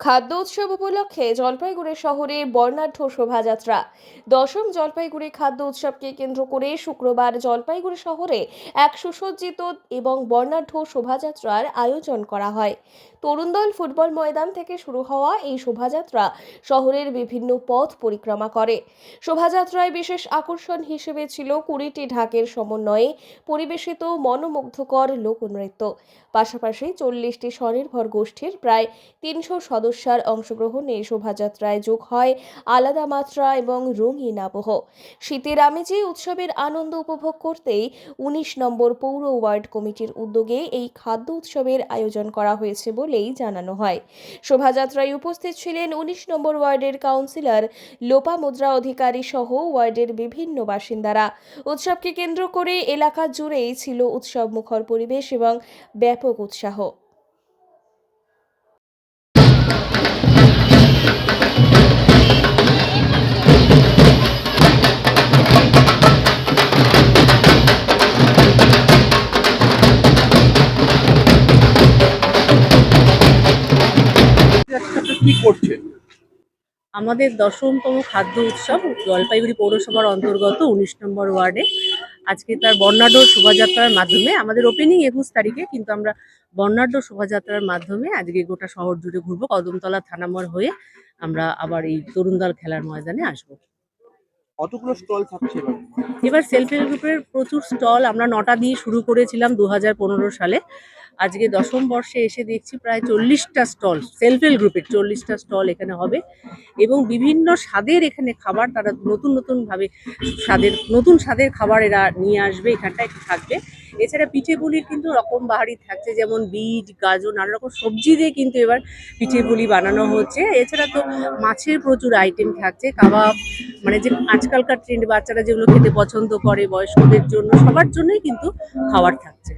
খাদ্য উৎসব উপলক্ষে জলপাইগুড়ি শহরে বর্ণাঢ্য শোভাযাত্রা। দশম জলপাইগুড়ি খাদ্য উৎসবকে কেন্দ্র করে শুক্রবার জলপাইগুড়ি শহরে এক সুসজ্জিত এবং বর্ণাঢ্য শোভাযাত্রার আয়োজন করা হয়। তরুণদল ফুটবল ময়দান থেকে শুরু হওয়া এই শোভাযাত্রা শহরের বিভিন্ন পথ পরিক্রমা করে। শোভাযাত্রায় বিশেষ আকর্ষণ হিসেবে ছিল কুড়িটি ঢাকের সমন্বয়ে পরিবেশিত মনোমুগ্ধকর লোকনৃত্য। পাশাপাশি চল্লিশটি স্বনির্ভর গোষ্ঠীর প্রায় তিনশো সদস্যার অংশগ্রহণে শোভাযাত্রায় যোগ হয় আলাদা মাত্রা এবং রঙিন আবহ। শীতের আমেজে উৎসবের আনন্দ উপভোগ করতেই উনিশ নম্বর পৌর ওয়ার্ড কমিটির উদ্যোগে এই খাদ্য উৎসবের আয়োজন করা হয়েছে বলেই জানানো হয়। শোভাযাত্রায় উপস্থিত ছিলেন উনিশ নম্বর ওয়ার্ডের কাউন্সিলর লোপামুদ্রা অধিকারী সহ ওয়ার্ডের বিভিন্ন বাসিন্দারা। উৎসবকে কেন্দ্র করে এলাকা জুড়েই ছিল উৎসব মুখর পরিবেশ এবং ব্যাপক উৎসাহ। কি করছেন? আমাদের দশমতম খাদ্য উৎসব জলপাইগুড়ি পৌরসভার অন্তর্গত উনিশ নম্বর ওয়ার্ডে। আজকে তার বর্ণাঢ্য শোভাযাত্রার মাধ্যমে আমাদের ওপেনিং একুশ তারিখে কিন্তু আমরা বর্ণাঢ্য শোভাযাত্রার মাধ্যমে আজকে গোটা শহর জুড়ে ঘুরবো। কদমতলা থানামর হয়ে আমরা আবার এই তরুণদল খেলার ময়দানে আসব। কতগুলো স্টল থাকছে এবার? এবার সেলফ হেল্প গ্রুপের প্রচুর স্টল আমরা নটা দিয়ে শুরু করেছিলাম দু হাজার পনেরো সালে। আজকে দশম বর্ষে এসে দেখছি প্রায় চল্লিশটা স্টল সেলফ হেল্প গ্রুপের চল্লিশটা স্টল এখানে হবে এবং বিভিন্ন স্বাদের এখানে খাবার তারা নতুন নতুনভাবে স্বাদের, নতুন স্বাদের খাবার এরা নিয়ে আসবে, এখানটায় থাকবে। এছাড়া পিঠে পুলির কিন্তু রকম বাহারি থাকছে, যেমন বীজ, গাজর, নানা রকম সবজি দিয়ে কিন্তু এবার পিঠে পুলি বানানো হচ্ছে। এছাড়া তো মাছের প্রচুর আইটেম থাকছে, কাবাব মানে যে আজকালকার ট্রেন্ড বাচ্চারা যেগুলো খেতে পছন্দ করে বয়স্কদের জন্য, সবার জন্যই কিন্তু খাবার থাকছে।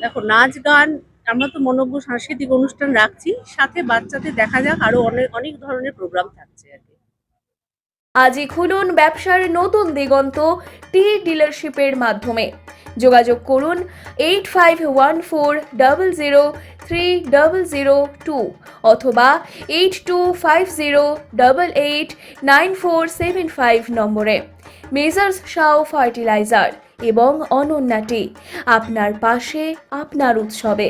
দেখো, নাচ, গান, আমরা তো মনজ্ঞ সাংস্কৃতিক অনুষ্ঠান রাখছি। সাথে বাচ্চাদের দেখা যাক, আরও অনেক অনেক ধরনের প্রোগ্রাম থাকছে আর কি। আজই খুলুন ব্যবসার নতুন দিগন্ত টি ডিলারশিপের মাধ্যমে। যোগাযোগ করুন eight five one four double zero three double zero two অথবা eight two five zero double eight nine four seven five নম্বরে। মেজার্স শাও ফার্টিলাইজার এবং অনন্যাটি আপনার পাশে, আপনার উৎসবে।